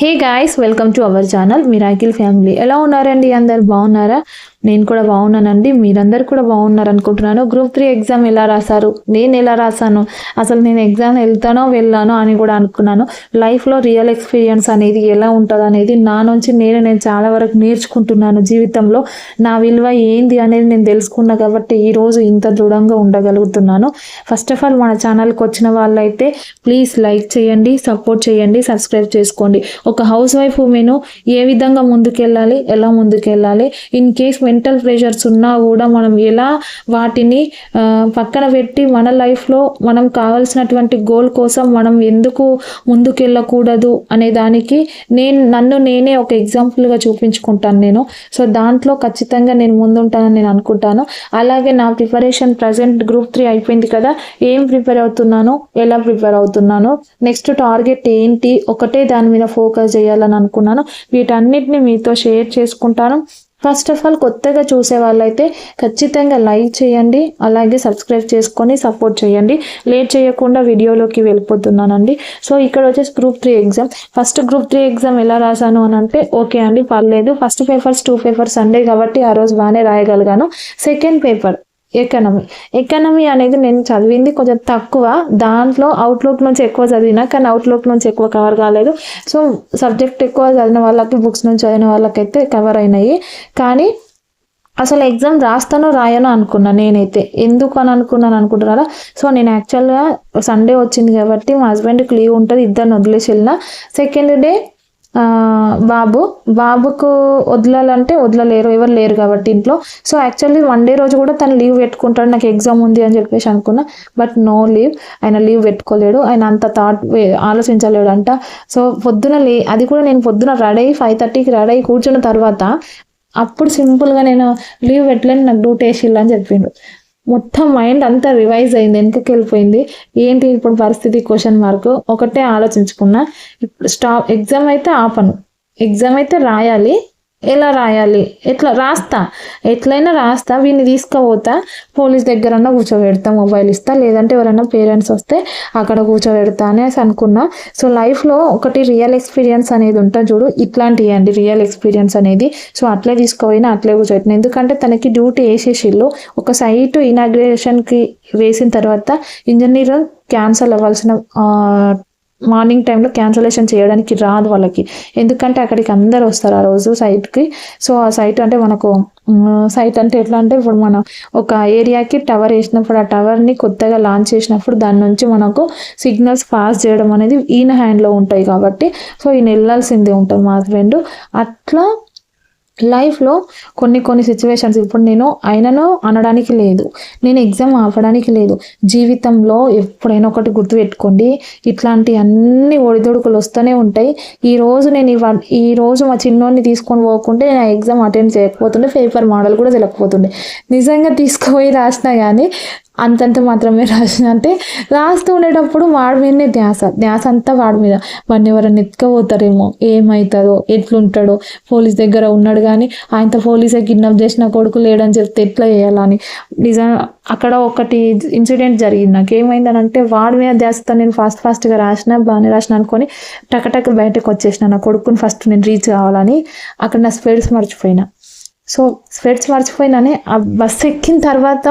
Hey guys welcome to our channel. Miracle family ఎలా ఉన్నారండి? అందరు బాగున్నారా? నేను కూడా బాగున్నానండి. మీరందరూ కూడా బాగున్నారు అనుకుంటున్నాను గ్రూప్ త్రీ ఎగ్జామ్ ఎలా రాశారు? నేను ఎలా రాశాను? అసలు నేను ఎగ్జామ్ వెళ్తానో వెళ్ళానో అని కూడా అనుకున్నాను. లైఫ్లో రియల్ ఎక్స్పీరియన్స్ అనేది ఎలా ఉంటుంది అనేది నా నుంచి నేను నేను చాలా వరకు నేర్చుకుంటున్నాను జీవితంలో. నా విలువ ఏంది అనేది నేను తెలుసుకున్నా కాబట్టి ఈరోజు ఇంత దృఢంగా ఉండగలుగుతున్నాను. ఫస్ట్ ఆఫ్ ఆల్ మన ఛానల్కి వచ్చిన వాళ్ళైతే ప్లీజ్ లైక్ చేయండి సపోర్ట్ చేయండి సబ్స్క్రైబ్ చేసుకోండి. ఒక హౌస్ వైఫ్ ఉమెను ఏ విధంగా ముందుకెళ్ళాలి ఎలా ముందుకెళ్ళాలి ఇన్ కేస్ మెంటల్ ప్రెషర్స్ ఉన్నా కూడా మనం ఎలా వాటిని పక్కన పెట్టి మన లైఫ్లో మనం కావాల్సినటువంటి గోల్ కోసం మనం ఎందుకు ముందుకెళ్ళకూడదు అనే దానికి నేను నన్ను నేనే ఒక ఎగ్జాంపుల్గా చూపించుకుంటాను నేను. సో దాంట్లో ఖచ్చితంగా నేను ముందుంటానని నేను అనుకుంటాను. అలాగే నా ప్రిపరేషన్ ప్రజెంట్ గ్రూప్ త్రీ అయిపోయింది కదా ఏం ప్రిపేర్ అవుతున్నాను ఎలా ప్రిపేర్ అవుతున్నాను నెక్స్ట్ టార్గెట్ ఏంటి ఒకటే దాని మీద ఫోకస్ చేయాలని అనుకున్నాను. వీటన్నిటిని మీతో షేర్ చేసుకుంటాను. ఫస్ట్ ఆఫ్ ఆల్ కొత్తగా చూసే వాళ్ళైతే ఖచ్చితంగా లైక్ చేయండి. అలాగే సబ్స్క్రైబ్ చేసుకొని సపోర్ట్ చేయండి. లేట్ చేయకుండా వీడియోలోకి వెళ్ళిపోతున్నానండి. సో ఇక్కడ వచ్చేసి group three exam first group three exam ఎలా రాశాను అని అంటే ఓకే అండి పర్లేదు. First papers two papers Sunday కాబట్టి ఆ రోజు బాగానే రాయగలిగాను. సెకండ్ పేపర్ ఎకనమీ ఎకనమీ అనేది నేను చదివింది కొంచెం తక్కువ. దాంట్లో అవుట్లుక్ నుంచి ఎక్కువ చదివినా కానీ అవుట్లుక్ నుంచి ఎక్కువ కవర్ కాలేదు. సో సబ్జెక్ట్ ఎక్కువ చదివిన వాళ్ళకి బుక్స్ నుంచి చదివిన వాళ్ళకైతే కవర్ అయినాయి. కానీ అసలు ఎగ్జామ్ రాస్తాను రాయను అనుకున్నా నేనైతే. ఎందుకు అని అనుకున్నాను అనుకుంటున్నారా? సో నేను యాక్చువల్గా సండే వచ్చింది కాబట్టి మా హస్బెండ్కి లీవ్ ఉంటుంది. ఇద్దరిని వదిలేసి వెళ్ళిన. సెకండ్ డే బాబు బాబుకు వదలాలంటే వదలలేరు ఎవరు లేరు కాబట్టి ఇంట్లో. సో యాక్చువల్లీ వన్ డే రోజు కూడా తను లీవ్ పెట్టుకుంటాడు నాకు ఎగ్జామ్ ఉంది అని చెప్పేసి అనుకున్నా. బట్ నో లీవ్ ఆయన లీవ్ పెట్టుకోలేడు. ఆయన అంత థాట్ ఆలోచించలేడు అంట సో పొద్దున లే అది కూడా నేను పొద్దున రెడీ ఫైవ్ థర్టీకి రెడీ అయ్యి కూర్చున్న తర్వాత అప్పుడు సింపుల్గా నేను లీవ్ పెట్టలేని నాకు డ్యూటీ వేసిల్లు అని చెప్పిండు. మొత్తం మైండ్ అంతా రివైజ్ అయింది వెనకకి వెళ్ళిపోయింది. ఏంటి ఇప్పుడు పరిస్థితి క్వశ్చన్ మార్క్ ఒకటే ఆలోచించుకున్నా. ఇప్పుడు స్టాప్ ఎగ్జామ్ అయితే ఆపను. ఎగ్జామ్ అయితే రాయాలి. ఎలా రాయాలి? ఎట్లా రాస్తా? ఎట్లయినా రాస్తా. వీడిని తీసుకుపోతా. పోలీస్ దగ్గరన్నా కూర్చోబెడతా మొబైల్ ఇస్తా. లేదంటే ఎవరైనా పేరెంట్స్ వస్తే అక్కడ కూర్చోబెడతా అనేసి అనుకున్నా. సో లైఫ్లో ఒకటి రియల్ ఎక్స్పీరియన్స్ అనేది ఉంటుంది చూడు. ఇట్లాంటివి అండి రియల్ ఎక్స్పీరియన్స్ అనేది. సో అట్లే తీసుకుపోయినా అట్లే కూర్చోబెట్టిన. ఎందుకంటే తనకి డ్యూటీ వేసేసిళ్ళు. ఒక సైట్ ఇనాగ్రేషన్కి వేసిన తర్వాత ఇంజనీర్ క్యాన్సల్ అవ్వాల్సిన మార్నింగ్ టైంలో క్యాన్సలేషన్ చేయడానికి రాదు వాళ్ళకి. ఎందుకంటే అక్కడికి అందరు వస్తారు ఆ రోజు సైట్కి. సో ఆ సైట్ అంటే మనకు సైట్ అంటే ఎట్లా అంటే ఇప్పుడు మనం ఒక ఏరియాకి టవర్ వేసినప్పుడు ఆ టవర్ని కొత్తగా లాంచ్ చేసినప్పుడు దాని నుంచి మనకు సిగ్నల్స్ పాస్ చేయడం అనేది ఈయన హ్యాండ్లో ఉంటాయి కాబట్టి. సో ఈయన వెళ్ళాల్సిందే ఉంటుంది మా హస్బెండ్. అట్లా లైఫ్లో కొన్ని కొన్ని సిచ్యువేషన్స్ ఇప్పుడు నేను ఆయనను అనడానికి లేదు. నేను ఎగ్జామ్ ఆపడానికి లేదు. జీవితంలో ఎప్పుడైనా ఒకటి గుర్తుపెట్టుకోండి. ఇట్లాంటి అన్ని ఒడిదొడుకులు వస్తూనే ఉంటాయి. ఈ రోజు నేను ఇవ ఈ రోజు మా చిన్నోడిని తీసుకొని పోకుంటే నేను ఎగ్జామ్ అటెండ్ చేయకపోతుండే పేపర్ మోడల్ కూడా తెలియకపోతుండే నిజంగా తీసుకుపోయి రాసినా కానీ అంతంత మాత్రమే రాసిన. అంటే రాస్తూ ఉండేటప్పుడు వాడి మీదనే ధ్యాస. ధ్యాస అంతా వాడి మీద. వాడిని ఎవరైనా ఎత్తుకపోతారేమో. ఏమవుతుందో ఎట్లుంటాడో పోలీస్ దగ్గర ఉన్నాడు కానీ ఆయనతో పోలీసే కిడ్నాప్ చేసిన కొడుకు లేడని చెప్తే ఎట్లా చేయాలని. నిజం అక్కడ ఒకటి ఇన్సిడెంట్ జరిగింది. నాకు ఏమైందని అంటే వాడి మీద ధ్యాసతో నేను ఫాస్ట్ ఫాస్ట్గా రాసిన బాగానే రాసిన అనుకొని టకటక బయటకు వచ్చేసిన. నా కొడుకుని ఫస్ట్ నేను రీచ్ కావాలని అక్కడ నా స్పెడ్స్ మర్చిపోయినా. సో స్పెడ్స్ మర్చిపోయినానే ఆ బస్సు ఎక్కిన తర్వాత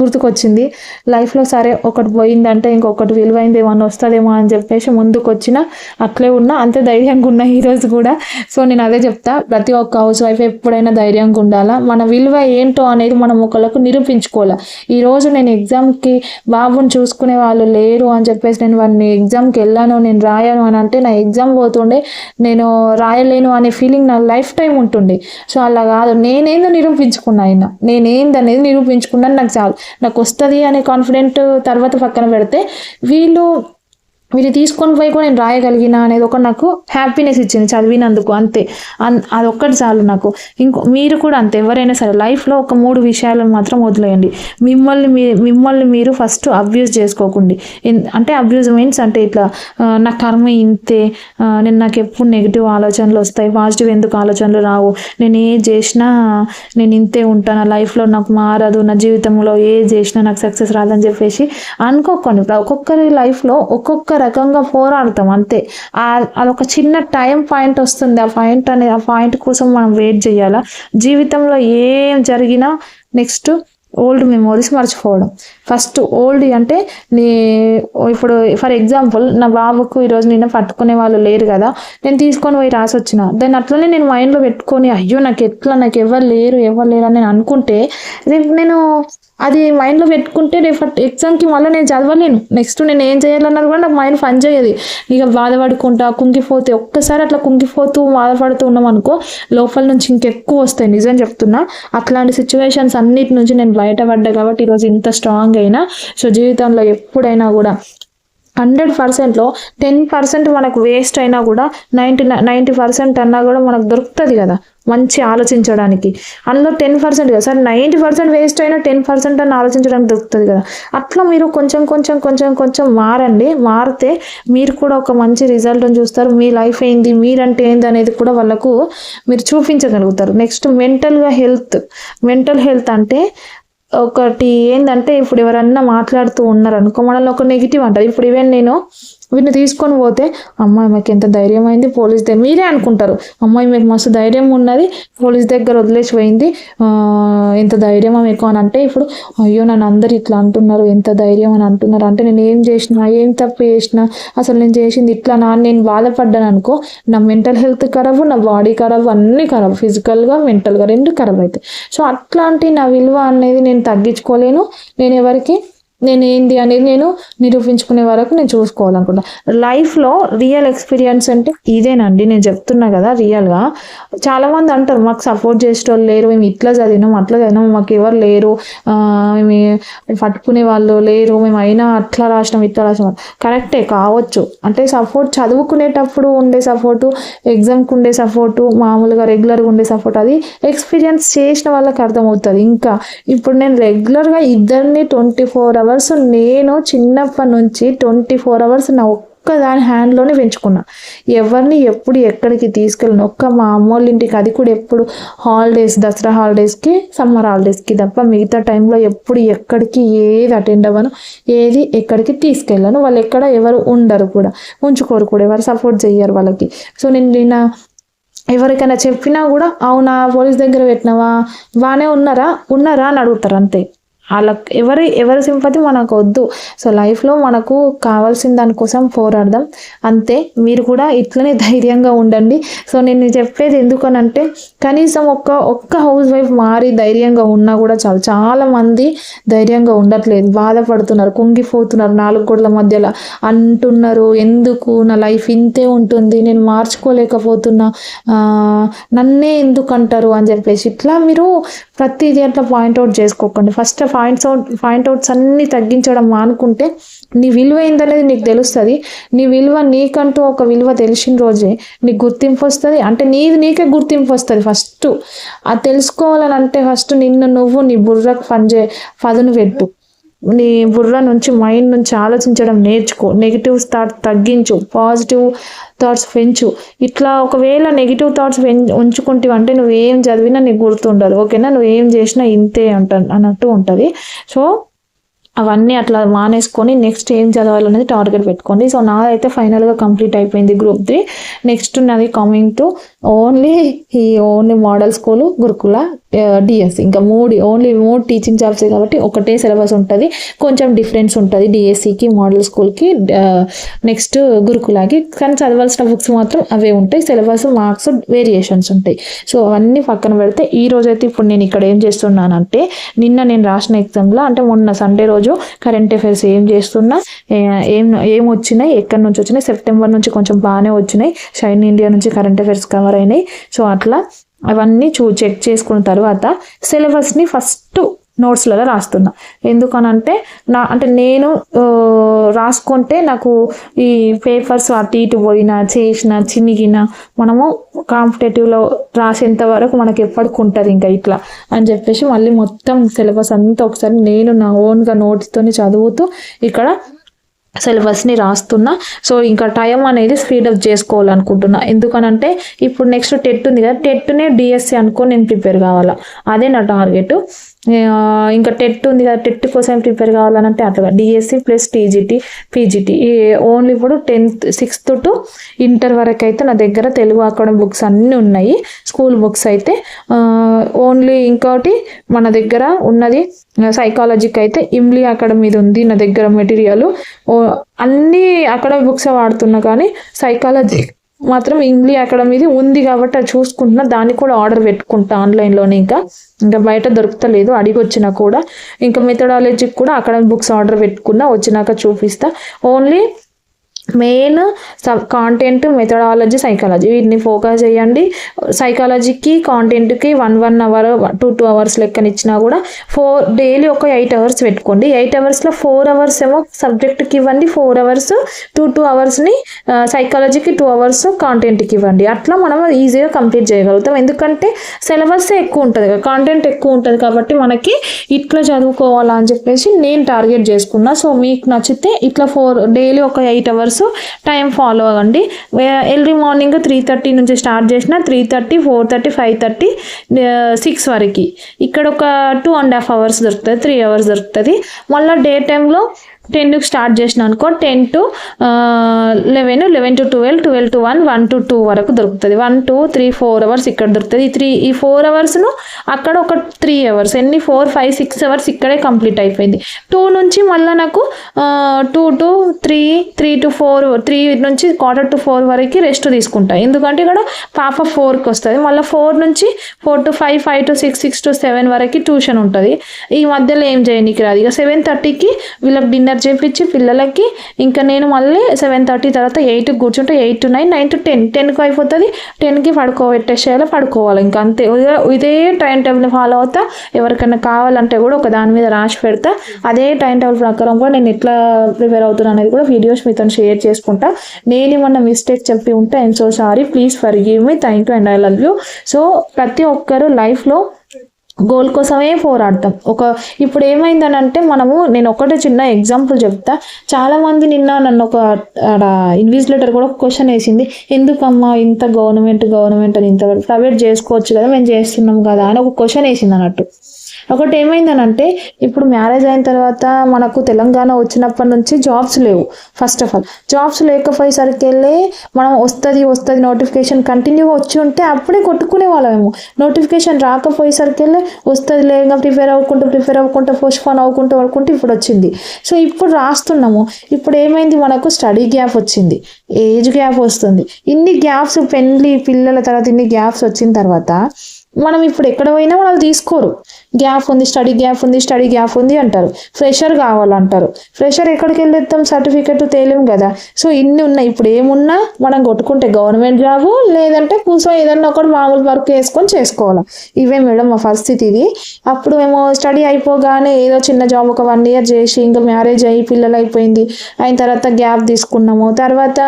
గుర్తుకొచ్చింది. లైఫ్లో సరే ఒకటి పోయిందంటే ఇంకొకటి విలువైంది ఏమన్నా వస్తుందేమో అని చెప్పేసి ముందుకు వచ్చిన అట్లే ఉన్నా అంతే ధైర్యంగా ఉన్నా ఈరోజు కూడా. సో నేను అదే చెప్తా ప్రతి ఒక్క హౌస్ వైఫ్ ఎప్పుడైనా ధైర్యంగా ఉండాలా? మన విలువ ఏంటో అనేది మనం ఒకళ్ళకు నిరూపించుకోవాలి? ఈరోజు నేను ఎగ్జామ్కి బాబుని చూసుకునే వాళ్ళు లేరు అని చెప్పేసి నేను వాడిని ఎగ్జామ్కి వెళ్ళాను నేను రాయాను అని అంటే నా ఎగ్జామ్ పోతుండే నేను రాయలేను అనే ఫీలింగ్ నా లైఫ్ టైం ఉంటుంది సో అలా కాదు నేనేందో నిరూపించుకున్నా ఆయన. నేనేందనేది నిరూపించుకున్నాను నాకు చాలా. నాకు వస్తుంది అనే కాన్ఫిడెంట్ తర్వాత పక్కన పెడితే వీళ్ళు వీళ్ళు తీసుకొని పోయి కూడా నేను రాయగలిగిన అనేది ఒక నాకు హ్యాపీనెస్ ఇచ్చింది చదివినందుకు అంతే. అన్ అదొక్కటి చాలు నాకు. ఇంకో మీరు కూడా అంతే. ఎవరైనా సరే లైఫ్లో ఒక మూడు విషయాలను మాత్రం వదిలేయండి. మిమ్మల్ని మీ మిమ్మల్ని మీరు ఫస్ట్ అబ్యూజ్ చేసుకోకండి. ఎన్- అంటే అబ్యూజ్ మీన్స్ అంటే ఇట్లా నా కర్మ ఇంతే నేను నాకు ఎప్పుడు నెగిటివ్ ఆలోచనలు వస్తాయి పాజిటివ్ ఎందుకు ఆలోచనలు రావు? నేను ఏ చేసినా నేను ఇంతే ఉంటాను నా లైఫ్లో నాకు మారదు నా జీవితంలో ఏ చేసినా నాకు సక్సెస్ రాదని చెప్పేసి అనుకోకండి. ఒక్కొక్కరి లైఫ్లో ఒక్కొక్క రకంగా పోరాడతాం అంతే. అది అదొక చిన్న టైం పాయింట్ వస్తుంది. ఆ పాయింట్ అనే ఆ పాయింట్ కోసం మనం వెయిట్ చేయాలా? జీవితంలో ఏం జరిగినా నెక్స్ట్ ఓల్డ్ మెమోరీస్ మర్చిపోవడం. ఫస్ట్ ఓల్డ్ అంటే నీ ఇప్పుడు ఫర్ ఎగ్జాంపుల్ నా బాబుకు ఈరోజు నిన్న పట్టుకునే వాళ్ళు లేరు కదా నేను తీసుకొని పోయి రాసి వచ్చిన. దాన్ని అట్లనే నేను మైండ్లో పెట్టుకొని అయ్యో నాకు ఎట్లా నాకు ఎవరు లేరు ఎవరు లేరు అని నేను అనుకుంటే రేపు నేను అది మైండ్లో పెట్టుకుంటే రేపు ఎగ్జామ్కి మళ్ళీ నేను చదవలేను. నెక్స్ట్ నేను ఏం చేయాలన్నది కూడా నాకు మైండ్ పని చేయదు. ఇక బాధపడుకుంటా కుంగిపోతే ఒక్కసారి అట్లా కుంగిపోతూ బాధపడుతూ ఉన్నాం అనుకో లోపల నుంచి ఇంకెక్కువ వస్తాయి. నిజం చెప్తున్నా. అట్లాంటి సిచ్యువేషన్స్ అన్నిటి నుంచి నేను బయటపడ్డా కాబట్టి ఈరోజు ఇంత స్ట్రాంగ్ అయినా సో జీవితంలో ఎప్పుడైనా కూడా హండ్రెడ్ పర్సెంట్లో టెన్ పర్సెంట్ మనకు వేస్ట్ అయినా కూడా నైంటీ నైంటీ పర్సెంట్ అన్నా కూడా మనకు దొరుకుతుంది కదా మంచి ఆలోచించడానికి. అందులో టెన్ పర్సెంట్ కదా సార్ నైంటీ పర్సెంట్ వేస్ట్ అయినా టెన్ పర్సెంట్ అని ఆలోచించడానికి దొరుకుతుంది కదా. అట్లా మీరు కొంచెం కొంచెం కొంచెం కొంచెం మారండి. మారితే మీరు కూడా ఒక మంచి రిజల్ట్ని చూస్తారు. మీ లైఫ్ ఏంది మీరంటే ఏంది అనేది కూడా వాళ్ళకు మీరు చూపించగలుగుతారు. నెక్స్ట్ మెంటల్గా హెల్త్ మెంటల్ హెల్త్ అంటే ఒకటి ఏంటంటే ఇప్పుడు ఎవరన్నా మాట్లాడుతూ ఉన్నారనుకో మనల్ని ఒక నెగిటివ్ అంటారు ఇప్పుడు ఈవెన్ నేను వీటిని తీసుకొని పోతే అమ్మాయి మాకు ఎంత ధైర్యం అయింది పోలీస్ దగ్గర మీరే అనుకుంటారు. అమ్మాయి మీకు మస్తు ధైర్యం ఉన్నది పోలీస్ దగ్గర వదిలేసి పోయింది. ఎంత ధైర్యం మీకు అని అంటే ఇప్పుడు అయ్యో నన్ను అందరు ఇట్లా అంటున్నారు ఎంత ధైర్యం అని అంటున్నారు. అంటే నేను ఏం చేసినా ఏం తప్పు చేసినా అసలు నేను చేసింది ఇట్లా నా నేను బాధపడ్డాను అనుకో నా మెంటల్ హెల్త్ ఖరాబ్ నా బాడీ ఖరాబ్ అన్నీ ఖరాబ్ ఫిజికల్గా మెంటల్గా రెండు ఖరాబ్ అవుతాయి సో అట్లాంటి నా విలువ అనేది నేను తగ్గించుకోలేను. నేను ఎవరికి నేను ఏంది అనేది నేను నిరూపించుకునే వరకు నేను చూసుకోవాలనుకుంటా లైఫ్లో రియల్ ఎక్స్పీరియన్స్ అంటే ఇదేనండి. నేను చెప్తున్నా కదా రియల్గా చాలామంది అంటారు మాకు సపోర్ట్ చేసేటోళ్ళు లేరు మేము ఇట్లా చదివినాం అట్లా చదివినాం మాకు ఎవరు లేరు. మేము పట్టుకునే వాళ్ళు లేరు మేము అయినా అట్లా రాసినాం ఇట్లా రాసినాం. కరెక్టే కావచ్చు. అంటే సపోర్ట్ చదువుకునేటప్పుడు ఉండే సపోర్టు ఎగ్జామ్కి ఉండే సపోర్టు మామూలుగా రెగ్యులర్గా ఉండే సపోర్ట్ అది ఎక్స్పీరియన్స్ చేసిన వాళ్ళకి అర్థమవుతుంది. ఇంకా ఇప్పుడు నేను రెగ్యులర్గా ఇద్దరిని ట్వంటీ ఫోర్ అవర్స్ నేను చిన్నప్పటి నుంచి ట్వంటీ ఫోర్ అవర్స్ నా ఒక్క దాని హ్యాండ్లోనే పెంచుకున్నా. ఎవరిని ఎప్పుడు ఎక్కడికి తీసుకెళ్ళను. ఒక్క మా అమ్మోళ్ళ ఇంటికి అది కూడా ఎప్పుడు హాలిడేస్ దసరా హాలిడేస్కి సమ్మర్ హాలిడేస్కి తప్ప మిగతా టైంలో ఎప్పుడు ఎక్కడికి ఏది అటెండ్ అవ్వను. ఏది ఎక్కడికి తీసుకెళ్ళను. వాళ్ళు ఎక్కడ ఎవరు ఉండరు కూడా. ఉంచుకోరు కూడా. ఎవరు సపోర్ట్ చేయరు వాళ్ళకి. సో నేను నిన్న ఎవరికైనా చెప్పినా కూడా అవునా పోలీస్ దగ్గర పెట్టినావా? బాగానే ఉన్నారా? ఉన్నారా? అని అడుగుతారు అంతే. అలా ఎవరి ఎవరి సింపతి మనకు వద్దు. సో లైఫ్లో మనకు కావాల్సిన దానికోసం పోరాడదాం. అంతే మీరు కూడా ఇట్లనే ధైర్యంగా ఉండండి. సో నేను చెప్పేది ఎందుకనంటే కనీసం ఒక్క ఒక్క హౌస్ వైఫ్ మారి ధైర్యంగా ఉన్నా కూడా చాలు. చాలా మంది ధైర్యంగా ఉండట్లేదు. బాధపడుతున్నారు కుంగిపోతున్నారు నాలుగు గోడల మధ్యలో. అంటున్నారు ఎందుకు? నా లైఫ్ ఇంతే ఉంటుంది. నేను మార్చుకోలేకపోతున్నా. నన్నే ఎందుకు అంటారు? అని చెప్పేసి. ఇట్లా మీరు ప్రతిదీ అట్లా పాయింట్అవుట్ చేసుకోకండి. First of points out point outs అన్నీ తగ్గించడం మానుకుంటే నీ విలువ ఏందనేది నీకు తెలుస్తుంది. నీ విలువ నీకంటూ ఒక విలువ తెలిసిన రోజే నీకు గుర్తింపు వస్తుంది. అంటే నీది నీకే గుర్తింపు వస్తుంది ఫస్ట్. అది తెలుసుకోవాలని అంటే ఫస్ట్ నిన్ను నువ్వు నీ బుర్రకు పనిచే పదును పెట్టు. నీ బుర్ర నుంచి మైండ్ నుంచి ఆలోచించడం నేర్చుకో. నెగిటివ్ థాట్ తగ్గించు. పాజిటివ్ థాట్స్ పెంచు. ఇట్లా ఒకవేళ నెగిటివ్ థాట్స్ ఉంచుకుంటావు అంటే నువ్వు ఏం చదివినా నీకు గుర్తుండదు. ఓకేనా? నువ్వు ఏం చేసినా ఇంతే అంట అన్నట్టు ఉంటుంది. సో అవన్నీ అట్లా మానేసుకొని నెక్స్ట్ ఏం చదవాలనేది టార్గెట్ పెట్టుకోండి. సో నాదైతే ఫైనల్గా కంప్లీట్ అయిపోయింది గ్రూప్ త్రీ నెక్స్ట్ నాది కమింగ్ టు ఓన్లీ ఈ only model school Gurukula Uh, DS ఇంకా మూడు ఓన్లీ మూడు టీచింగ్ జాబ్సే కాబట్టి ఒకటే సిలబస్ ఉంటుంది. కొంచెం డిఫరెన్స్ ఉంటుంది డిఎస్సికి మోడల్ స్కూల్కి నెక్స్ట్ గురుకులాకి. కానీ చదవాల్సిన బుక్స్ మాత్రం అవే ఉంటాయి. సిలబస్ మార్క్స్ వేరియేషన్స్ ఉంటాయి. సో అవన్నీ పక్కన పెడితే ఈ రోజైతే ఇప్పుడు నేను ఇక్కడ ఏం చేస్తున్నానంటే నిన్న నేను రాసిన ఎగ్జామ్లో అంటే మొన్న సండే రోజు కరెంట్ అఫైర్స్ ఏం చేస్తున్నా ఏం ఏం వచ్చినాయి ఎక్కడి నుంచి వచ్చినాయి సెప్టెంబర్ నుంచి కొంచెం బాగానే వచ్చినాయి షైన్ ఇండియా నుంచి కరెంట్ అఫైర్స్ కవర్ అయినాయి. సో అట్లా అవన్నీ చూ చెక్ చేసుకున్న తర్వాత సిలబస్ని ఫస్ట్ నోట్స్లలో రాస్తున్నా. ఎందుకనంటే నా అంటే నేను రాసుకుంటే నాకు ఈ పేపర్స్ అటు ఇటు పోయినా చేసిన చినిగిన మనము కాంపిటేటివ్లో రాసేంత వరకు మనకి ఎప్పటికి ఉంటుంది ఇంకా ఇట్లా అని చెప్పేసి మళ్ళీ మొత్తం సిలబస్ అంతా ఒకసారి నేను నా ఓన్గా నోట్స్తోని చదువుతూ ఇక్కడ సిలబస్ని రాస్తున్నా. సో ఇంకా టైం అనేది స్పీడప్ చేసుకోవాలనుకుంటున్నా. ఎందుకనంటే ఇప్పుడు నెక్స్ట్ టెట్ ఉంది కదా టెట్నే డిఎస్సి అనుకో నేను ప్రిపేర్ కావాలా. అదే నా టార్గెట్. ఇంకా టెట్ ఉంది కదా టెట్ కోసం ప్రిపేర్ కావాలంటే అట్లా డిఎస్సి ప్లస్ టీజీటీ పీజీటీ ఈ ఓన్లీ ఇప్పుడు టెన్త్ సిక్స్త్ టు ఇంటర్ వరకు అయితే నా దగ్గర తెలుగు అకాడమీ బుక్స్ అన్నీ ఉన్నాయి. స్కూల్ బుక్స్ అయితే ఓన్లీ ఇంకోటి మన దగ్గర ఉన్నది సైకాలజీకి అయితే ఇమ్లీ అకాడమీది ఉంది నా దగ్గర మెటీరియల్ అన్ని అకాడమీ బుక్స్ వాడుతున్నా కానీ సైకాలజీ మాత్రం ఇంగ్లీ అకాడమీది ఉంది కాబట్టి అది చూసుకుంటున్నా. దాన్ని కూడా ఆర్డర్ పెట్టుకుంటా ఆన్లైన్లోనే ఇంకా. ఇంకా బయట దొరుకుతలేదు అడిగి వచ్చినా కూడా. ఇంకా మెథడాలజీకి కూడా అకాడమిక్ బుక్స్ ఆర్డర్ పెట్టుకున్నా వచ్చినాక చూపిస్తా. Only main sub content methodology psychology వీటిని ఫోకస్ చేయండి. సైకాలజీకి కాంటెంట్కి one one hour two two hours లెక్కన ఇచ్చినా కూడా ఫోర్ డైలీ ఒక ఎయిట్ అవర్స్ పెట్టుకోండి. ఎయిట్ అవర్స్లో ఫోర్ అవర్స్ ఏమో సబ్జెక్ట్కి ఇవ్వండి. ఫోర్ అవర్స్ టూ టూ అవర్స్ని సైకాలజీకి టూ అవర్స్ కాంటెంట్కి ఇవ్వండి. అట్లా మనం ఈజీగా కంప్లీట్ చేయగలుగుతాం. ఎందుకంటే సిలబస్ ఎక్కువ ఉంటుంది కదా. కాంటెంట్ ఎక్కువ ఉంటుంది కాబట్టి మనకి ఇట్లా చదువుకోవాలా అని చెప్పేసి నేను టార్గెట్ చేసుకున్నా. సో మీకు నచ్చితే ఇట్లా ఫోర్ డైలీ ఒక ఎయిట్ అవర్స్ టైం ఫాలో అవ్వండి. ఎర్లీ మార్నింగ్ త్రీ థర్టీ నుంచి స్టార్ట్ చేసిన three thirty four thirty five thirty six వరకు. ఇక్కడ ఒక టూ అండ్ హాఫ్ అవర్స్ దొరుకుతుంది త్రీ అవర్స్ దొరుకుతుంది. మళ్ళీ డే టైంలో టెన్కి స్టార్ట్ చేసిన అనుకో ten to eleven eleven to twelve twelve to one one to two వరకు దొరుకుతుంది. One two three four hours ఇక్కడ దొరుకుతుంది. ఈ త్రీ ఈ ఫోర్ అవర్స్ను అక్కడ ఒక త్రీ అవర్స్ ఎన్ని ఫోర్ ఫైవ్ సిక్స్ అవర్స్ ఇక్కడే కంప్లీట్ అయిపోయింది. టూ నుంచి మళ్ళీ నాకు two to three three to four three నుంచి క్వార్టర్ టు ఫోర్ వరకు రెస్ట్ తీసుకుంటా. ఎందుకంటే ఇక్కడ పాప ఫోర్కి వస్తుంది. మళ్ళీ ఫోర్ నుంచి four to five five to six six to seven వరకు ట్యూషన్ ఉంటుంది. ఈ మధ్యలో ఏం చేయనీకి రాదు. ఇక సెవెన్ థర్టీకి వీళ్ళకి డిన్నర్ చేపించి పిల్లలకి ఇంకా నేను మళ్ళీ సెవెన్ థర్టీ తర్వాత ఎయిట్ కూర్చుంటే eight to nine nine to ten. టెన్కి అయిపోతుంది టెన్కి పడుకోబెట్టేసేయాలి పడుకోవాలి. ఇంకా అంతే. ఇదే- టైం టేబుల్ ఫాలో అవుతా. ఎవరికైనా కావాలంటే కూడా ఒక దాని మీద రాసి పెడతా. అదే టైం టేబుల్ ప్రకారం కూడా నేను ఎట్లా ప్రిపేర్ అవుతున్నా అనేది కూడా వీడియోస్ మీతో షేర్ చేసుకుంటా. నేను ఏమన్నా మిస్టేక్ చెప్పి ఉంటే I'm so sorry please forgive me thank you and I love you so ప్రతి ఒక్కరు లైఫ్లో గోల్ కోసమే పోరాడతాం. ఒక ఇప్పుడు ఏమైందని అంటే మనము నేను ఒకటే చిన్న ఎగ్జాంపుల్ చెప్తా. చాలా మంది నిన్న నన్ను ఒక ఆడ ఇన్విజిలేటర్ కూడా ఒక క్వశ్చన్ వేసింది. ఎందుకమ్మా ఇంత గవర్నమెంట్ గవర్నమెంట్ అని ఇంత ప్రైవేట్ చేసుకోవచ్చు కదా మేము చేస్తున్నాం కదా అని ఒక క్వశ్చన్ వేసింది అన్నట్టు ఒకటి ఏమైందనంటే ఇప్పుడు మ్యారేజ్ అయిన తర్వాత మనకు తెలంగాణ వచ్చినప్పటి నుంచి జాబ్స్ లేవు. ఫస్ట్ ఆఫ్ ఆల్ జాబ్స్ లేకపోయేసరికి వెళ్ళి మనం వస్తుంది వస్తుంది నోటిఫికేషన్ కంటిన్యూగా వచ్చి ఉంటే అప్పుడే కొట్టుకునే వాళ్ళమేమో. నోటిఫికేషన్ రాకపోయేసరికి వెళ్ళి వస్తుంది లేక ప్రిపేర్ అవ్వకుంటూ ప్రిపేర్ అవ్వకుంటూ పోస్ట్పోన్ అవ్వకుంటూ అవ్వకుంటూ ఇప్పుడు వచ్చింది. సో ఇప్పుడు రాస్తున్నాము. ఇప్పుడు ఏమైంది? మనకు స్టడీ గ్యాప్ వచ్చింది. ఏజ్ గ్యాప్ వస్తుంది. ఇన్ని గ్యాప్స్ పెళ్ళి పిల్లల తర్వాత ఇన్ని గ్యాప్స్ వచ్చిన తర్వాత మనం ఇప్పుడు ఎక్కడ పోయినా వాళ్ళు తీసుకోరు. గ్యాప్ ఉంది స్టడీ గ్యాప్ ఉంది స్టడీ గ్యాప్ ఉంది అంటారు. ఫ్రెషర్ కావాలంటారు. ఫ్రెషర్ ఎక్కడికి వెళ్ళేద్దాం? సర్టిఫికెట్ తేలేం కదా. సో ఇన్ని ఉన్నాయి. ఇప్పుడు ఏమున్నా మనం కొట్టుకుంటే గవర్నమెంట్ జాబు లేదంటే కూర్చో ఏదన్నా ఒకటి మామూలు వర్క్ వేసుకొని చేసుకోవాలి. ఇవే మేడం మా పరిస్థితి ఇది. అప్పుడు మేము స్టడీ అయిపోగానే ఏదో చిన్న జాబ్ ఒక వన్ ఇయర్ చేసి ఇంకా మ్యారేజ్ అయ్యి పిల్లలు అయిపోయింది. అయిన తర్వాత గ్యాప్ తీసుకున్నాము. తర్వాత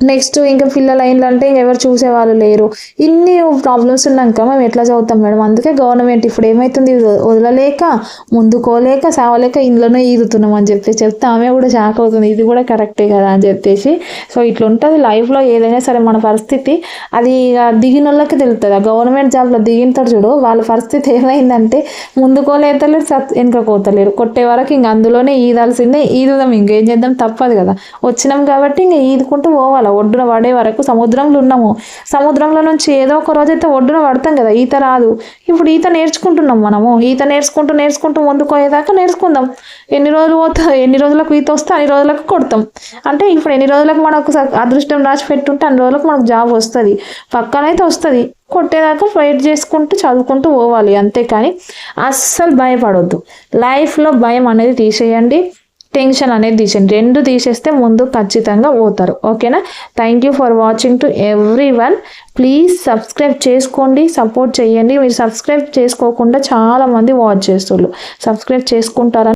నెక్స్ట్ ఇంకా పిల్లలు అయిందంటే ఇంకెవరు చూసేవాళ్ళు లేరు. ఇన్ని ప్రాబ్లమ్స్ ఉన్నాక మేము ఎట్లా చదువుతాం మేడం? అందుకే గవర్నమెంట్ ఇప్పుడు ఏమవుతుంది వదలలేక ముందుకోలేక సావలేక ఇంట్లోనే ఈదుతున్నాం అని చెప్పేసి చెప్తే ఆమె కూడా షాక్ అవుతుంది. ఇది కూడా కరెక్టే కదా అని చెప్పేసి. సో ఇట్లా ఉంటుంది లైఫ్లో ఏదైనా సరే మన పరిస్థితి. అది ఇక దిగిన వాళ్ళకి తెలుస్తుంది ఆ గవర్నమెంట్ జాబ్లో దిగిన చూడు వాళ్ళ పరిస్థితి ఏమైందంటే ముందుకోలేతలేరు సత్ వెనుకపోతలేరు కొట్టే వరకు ఇంక అందులోనే ఈదాల్సిందే. ఈదుదాం ఇంకేం చేద్దాం? తప్పదు కదా. వచ్చినాం కాబట్టి ఇంక ఈదుకుంటూ పోవాలి. ఒడ్డున పడే వరకు సముద్రంలో ఉన్నాము. సముద్రంలో నుంచి ఏదో ఒక రోజు అయితే ఒడ్డున పడతాం కదా ఈత రాదు. ఇప్పుడు ఈత నేర్చుకుంటున్నాం మనము. ఈత నేర్చుకుంటూ నేర్చుకుంటూ ముందుకోయేదాకా నేర్చుకుందాం. ఎన్ని రోజులు పోతా ఎన్ని రోజులకు ఈత వస్తే అన్ని రోజులకు కొడతాం. అంటే ఇప్పుడు ఎన్ని రోజులకు మనకు స- అదృష్టం రాసి పెట్టుంటే అన్ని రోజులకు మనకు జాబ్ వస్తుంది. పక్కనైతే వస్తుంది. కొట్టేదాకా వెయిట్ చేసుకుంటూ చదువుకుంటూ పోవాలి అంతేకాని అస్సలు భయపడొద్దు. లైఫ్లో భయం అనేది తీసేయండి. టెన్షన్ అనేది తీసేయండి. రెండు తీసేస్తే ముందు ఖచ్చితంగా పోతారు. ఓకేనా? Thank you for watching to everyone please subscribe చేసుకోండి సపోర్ట్ చేయండి. మీరు సబ్స్క్రైబ్ చేసుకోకుండా చాలామంది వాచ్ చేస్తున్నారు సబ్స్క్రైబ్ చేసుకుంటారని